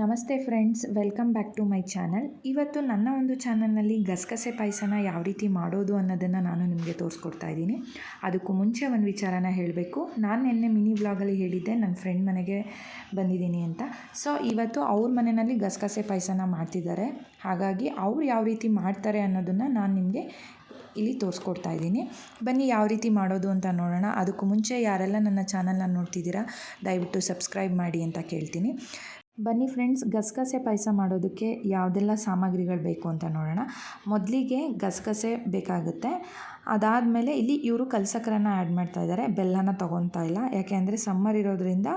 ನಮಸ್ತೆ friends, welcome back to my channel. ಇವತ್ತು ನನ್ನ ಒಂದು ಚಾನಲ್ನಲ್ಲಿ ಗಸಗಸೆ ಪಾಯಸನ ಯಾವ ರೀತಿ ಮಾಡೋದು ಅನ್ನೋದನ್ನು ನಾನು ನಿಮಗೆ ತೋರಿಸ್ಕೊಡ್ತಾ ಇದ್ದೀನಿ. ಅದಕ್ಕೂ ಮುಂಚೆ ಒಂದು ವಿಚಾರನ ಹೇಳಬೇಕು. ನಾನು ನಿನ್ನೆ ಮಿನಿ ಬ್ಲಾಗಲ್ಲಿ ಹೇಳಿದ್ದೆ ನನ್ನ ಫ್ರೆಂಡ್ ಮನೆಗೆ ಬಂದಿದ್ದೀನಿ ಅಂತ. ಸೊ, ಇವತ್ತು ಅವ್ರ ಮನೆಯಲ್ಲಿ ಗಸಗಸೆ ಪಾಯಸನ ಮಾಡ್ತಿದ್ದಾರೆ. ಹಾಗಾಗಿ ಅವ್ರು ಯಾವ ರೀತಿ ಮಾಡ್ತಾರೆ ಅನ್ನೋದನ್ನು ನಾನು ನಿಮಗೆ ಇಲ್ಲಿ ತೋರಿಸ್ಕೊಡ್ತಾ ಇದ್ದೀನಿ. ಬನ್ನಿ ಯಾವ ರೀತಿ ಮಾಡೋದು ಅಂತ ನೋಡೋಣ. ಅದಕ್ಕೂ ಮುಂಚೆ ಯಾರೆಲ್ಲ ನನ್ನ ಚಾನಲ್ನ ನೋಡ್ತಿದ್ದೀರಾ, ದಯವಿಟ್ಟು ಸಬ್ಸ್ಕ್ರೈಬ್ ಮಾಡಿ ಅಂತ ಕೇಳ್ತೀನಿ. ಬನ್ನಿ ಫ್ರೆಂಡ್ಸ್, ಗಸಗಸೆ ಪಾಯಸ ಮಾಡೋದಕ್ಕೆ ಯಾವುದೆಲ್ಲ ಸಾಮಗ್ರಿಗಳು ಬೇಕು ಅಂತ ನೋಡೋಣ. ಮೊದಲಿಗೆ ಗಸಗಸೆ ಬೇಕಾಗುತ್ತೆ. ಅದಾದಮೇಲೆ ಇಲ್ಲಿ ಇವರು ಕಲ್ಸಕ್ಕರೆನ ಆ್ಯಡ್ ಮಾಡ್ತಾ ಇದ್ದಾರೆ. ಬೆಲ್ಲನ ತೊಗೊತಾ ಇಲ್ಲ. ಯಾಕೆ ಅಂದರೆ ಸಮ್ಮರ್ ಇರೋದ್ರಿಂದ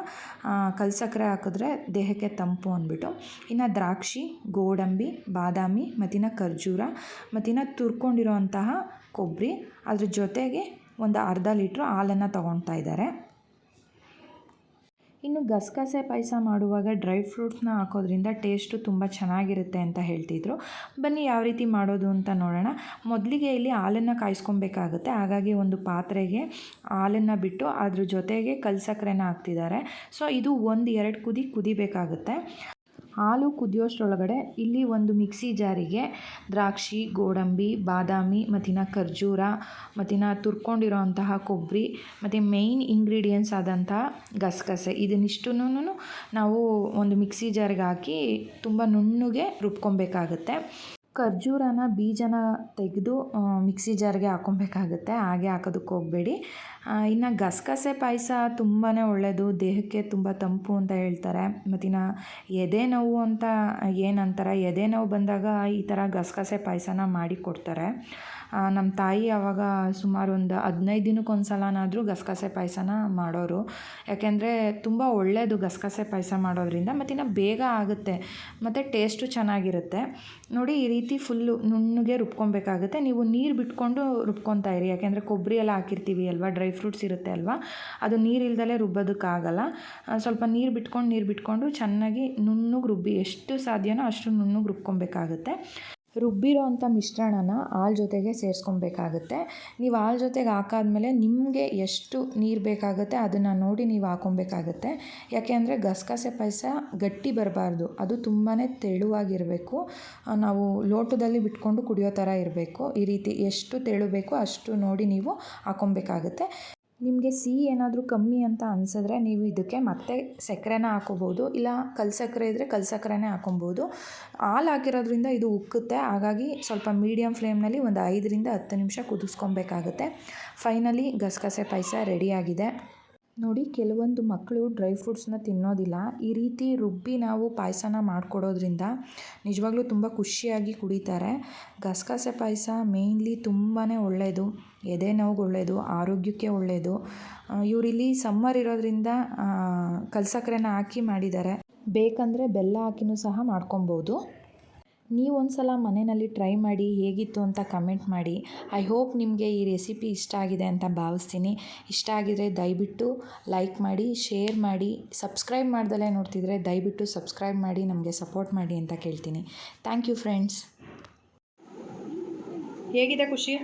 ಕಲ್ಸಕ್ಕರೆ ಹಾಕಿದ್ರೆ ದೇಹಕ್ಕೆ ತಂಪು ಅಂದ್ಬಿಟ್ಟು. ಇನ್ನು ದ್ರಾಕ್ಷಿ, ಗೋಡಂಬಿ, ಬಾದಾಮಿ ಮತ್ತಿನ ಖರ್ಜೂರ ಮತ್ತಿನ ತುರ್ಕೊಂಡಿರೋ ಅಂತಹ ಕೊಬ್ಬರಿ ಅದ್ರ ಜೊತೆಗೆ ಒಂದು ಅರ್ಧ ಲೀಟ್ರ್ ಹಾಲನ್ನು ತೊಗೊತಾ ಇದ್ದಾರೆ. ಇನ್ನು ಗಸಗಸೆ ಪಾಯಸ ಮಾಡುವಾಗ ಡ್ರೈ ಫ್ರೂಟ್ಸ್ನ ಹಾಕೋದ್ರಿಂದ ಟೇಸ್ಟು ತುಂಬ ಚೆನ್ನಾಗಿರುತ್ತೆ ಅಂತ ಹೇಳ್ತಿದ್ರು. ಬನ್ನಿ ಯಾವ ರೀತಿ ಮಾಡೋದು ಅಂತ ನೋಡೋಣ. ಮೊದಲಿಗೆ ಇಲ್ಲಿ ಹಾಲನ್ನು ಕಾಯಿಸ್ಕೊಬೇಕಾಗುತ್ತೆ. ಹಾಗಾಗಿ ಒಂದು ಪಾತ್ರೆಗೆ ಹಾಲನ್ನು ಬಿಟ್ಟು ಅದ್ರ ಜೊತೆಗೆ ಕಲ್ಸಕ್ಕರೆನ ಹಾಕ್ತಿದ್ದಾರೆ. ಸೊ ಇದು ಒಂದು ಎರಡು ಕುದಿ ಕುದಿಬೇಕಾಗುತ್ತೆ. ಹಾಲು ಕುದಿಯೋಷ್ಟರೊಳಗಡೆ ಇಲ್ಲಿ ಒಂದು ಮಿಕ್ಸಿ ಜಾರಿಗೆ ದ್ರಾಕ್ಷಿ, ಗೋಡಂಬಿ, ಬಾದಾಮಿ ಮತ್ತಿನ ಖರ್ಜೂರ ಮತ್ತಿನ ತುರ್ಕೊಂಡಿರೋ ಅಂತಹ ಕೊಬ್ಬರಿ ಮತ್ತು ಮೇಯ್ನ್ ಇಂಗ್ರೀಡಿಯೆಂಟ್ಸ್ ಆದಂತಹ ಗಸಗಸೆ. ಇದನ್ನಿಷ್ಟನ್ನೂ ನಾವು ಒಂದು ಮಿಕ್ಸಿ ಜಾರಿಗೆ ಹಾಕಿ ತುಂಬ ನುಣ್ಣಗೆ ರುಬ್ಕೊಬೇಕಾಗುತ್ತೆ. ಖರ್ಜೂರನ ಬೀಜನ ತೆಗೆದು ಮಿಕ್ಸಿ ಜಾರ್ಗೆ ಹಾಕೊಬೇಕಾಗುತ್ತೆ ಹಾಗೆ ಹಾಕೋದಕ್ಕೆ ಹೋಗಬೇಡಿ. ಇನ್ನು ಗಸಗಸೆ ಪಾಯಸ ತುಂಬಾ ಒಳ್ಳೆಯದು ದೇಹಕ್ಕೆ ತುಂಬ ತಂಪು ಅಂತ ಹೇಳ್ತಾರೆ. ಮತ್ತಿನ್ನು ಎದೆ ನೋವು ಅಂತ ಏನಂತಾರೆ? ಎದೆ ನೋವು ಬಂದಾಗ ಈ ಥರ ಗಸಗಸೆ ಪಾಯಸನ ಮಾಡಿ ಕೊಡ್ತಾರೆ. ನಮ್ಮ ತಾಯಿ ಆವಾಗ ಸುಮಾರು ಒಂದು ಹದಿನೈದು ದಿನಕ್ಕೆ ಒಂದು ಸಲನಾದರೂ ಗಸಗಸೆ ಪಾಯಸನ ಮಾಡೋರು. ಯಾಕೆಂದರೆ ತುಂಬ ಒಳ್ಳೆಯದು ಗಸಗಸೆ ಪಾಯಸ ಮಾಡೋದರಿಂದ. ಮತ್ತಿನ್ನು ಬೇಗ ಆಗುತ್ತೆ. ಮತ್ತು ಟೇಸ್ಟು ಚೆನ್ನಾಗಿರುತ್ತೆ. ನೋಡಿ, ಈ ರೀತಿ ಫುಲ್ಲು ನುಣ್ಣಗೆ ರುಬ್ಕೊಬೇಕಾಗುತ್ತೆ. ನೀವು ನೀರು ಬಿಟ್ಕೊಂಡು ರುಬ್ಕೊತಾ ಇರಿ. ಯಾಕೆಂದರೆ ಕೊಬ್ಬರಿ ಎಲ್ಲ ಹಾಕಿರ್ತೀವಿ ಅಲ್ವಾ? ಡ್ರೈ ಫ್ರೂಟ್ಸ್ ಇರುತ್ತೆ ಅಲ್ವಾ? ಅದು ನೀರು ಇಲ್ದಲೇ ರುಬ್ಬೋದಕ್ಕಾಗಲ್ಲ. ಸ್ವಲ್ಪ ನೀರು ಬಿಟ್ಕೊಂಡು ನೀರು ಬಿಟ್ಕೊಂಡು ಚೆನ್ನಾಗಿ ನುಣ್ಣಗೆ ರುಬ್ಬಿ, ಎಷ್ಟು ಸಾಧ್ಯನೋ ಅಷ್ಟು ನುಣ್ಣಗೆ ರುಬ್ಕೊಬೇಕಾಗುತ್ತೆ. ರುಬ್ಬಿರೋ ಅಂಥ ಮಿಶ್ರಣನ ಹಾಲು ಜೊತೆಗೆ ಸೇರಿಸ್ಕೊಬೇಕಾಗುತ್ತೆ. ನೀವು ಹಾಲು ಜೊತೆಗೆ ಹಾಕಾದ್ಮೇಲೆ ನಿಮಗೆ ಎಷ್ಟು ನೀರು ಬೇಕಾಗುತ್ತೆ ಅದನ್ನು ನೋಡಿ ನೀವು ಹಾಕೊಬೇಕಾಗತ್ತೆ. ಯಾಕೆ ಅಂದರೆ ಗಸಗಸೆ ಪಾಯಸ ಗಟ್ಟಿ ಬರಬಾರ್ದು. ಅದು ತುಂಬಾ ತೆಳುವಾಗಿರಬೇಕು. ನಾವು ಲೋಟದಲ್ಲಿ ಬಿಟ್ಕೊಂಡು ಕುಡಿಯೋ ಥರ ಇರಬೇಕು. ಈ ರೀತಿ ಎಷ್ಟು ತೆಳು ಬೇಕೋ ಅಷ್ಟು ನೋಡಿ ನೀವು ಹಾಕೊಬೇಕಾಗುತ್ತೆ. ನಿಮಗೆ ಸಿಹಿ ಏನಾದರೂ ಕಮ್ಮಿ ಅಂತ ಅನಿಸಿದ್ರೆ ನೀವು ಇದಕ್ಕೆ ಮತ್ತೆ ಸಕ್ಕರೆನ ಹಾಕೋಬೋದು, ಇಲ್ಲ ಕಲ್ಸಕ್ಕರೆ ಇದ್ದರೆ ಕಲ್ಸಕ್ಕರೆನೇ ಹಾಕೊಬೋದು. ಹಾಲು ಹಾಕಿರೋದ್ರಿಂದ ಇದು ಉಕ್ಕುತ್ತೆ, ಹಾಗಾಗಿ ಸ್ವಲ್ಪ ಮೀಡಿಯಮ್ ಫ್ಲೇಮ್ನಲ್ಲಿ ಒಂದು ಐದರಿಂದ ಹತ್ತು ನಿಮಿಷ ಕುದಿಸ್ಕೊಬೇಕಾಗುತ್ತೆ. ಫೈನಲಿ ಗಸಗಸೆ ಪಾಯಸ ರೆಡಿಯಾಗಿದೆ ನೋಡಿ, ಕೆಲವೊಂದು ಮಕ್ಕಳು ಡ್ರೈ ಫ್ರೂಟ್ಸ್ನ ತಿನ್ನೋದಿಲ್ಲ. ಈ ರೀತಿ ರುಬ್ಬಿ ನಾವು ಪಾಯಸನ ಮಾಡಿಕೊಡೋದ್ರಿಂದ ನಿಜವಾಗ್ಲೂ ತುಂಬ ಖುಷಿಯಾಗಿ ಕುಡಿತಾರೆ. ಗಸಗಸೆ ಪಾಯಸ ಮೇಯ್ನ್ಲಿ ತುಂಬಾ ಒಳ್ಳೆಯದು ಎದೆ ನೋವಿಗೆ ಒಳ್ಳೆಯದು ಆರೋಗ್ಯಕ್ಕೆ ಒಳ್ಳೆಯದು ಇವರಿಲ್ಲಿ ಸಮ್ಮರ್ ಇರೋದ್ರಿಂದ ಕಲ್ಸಕ್ಕರೆನ ಹಾಕಿ ಮಾಡಿದ್ದಾರೆ. ಬೇಕಂದರೆ ಬೆಲ್ಲ ಹಾಕಿನೂ ಸಹ ಮಾಡ್ಕೊಬೋದು. ನೀವು ಸಲ ಮನೆಯಲ್ಲಿ ಟ್ರೈ ಮಾಡಿ ಹೇಗಿತ್ತು ಅಂತ ಕಮೆಂಟ್ ಮಾಡಿ. ಐ ಹೋಪ್ ನಿಮಗೆ ಈ ರೆಸಿಪಿ ಇಷ್ಟ ಆಗಿದೆ ಅಂತ ಭಾವಿಸ್ತೀನಿ. ಇಷ್ಟ ಆಗಿದರೆ ದಯವಿಟ್ಟು ಲೈಕ್ ಮಾಡಿ ಶೇರ್ ಮಾಡಿ ಸಬ್ಸ್ಕ್ರೈಬ್ ಮಾಡ್ದಲೇ ನೋಡ್ತಿದ್ರೆ ದಯವಿಟ್ಟು ಸಬ್ಸ್ಕ್ರೈಬ್ ಮಾಡಿ, ನಮಗೆ ಸಪೋರ್ಟ್ ಮಾಡಿ ಅಂತ ಕೇಳ್ತೀನಿ. ಥ್ಯಾಂಕ್ ಯು ಫ್ರೆಂಡ್ಸ್ ಹೇಗಿದೆ ಖುಷಿ?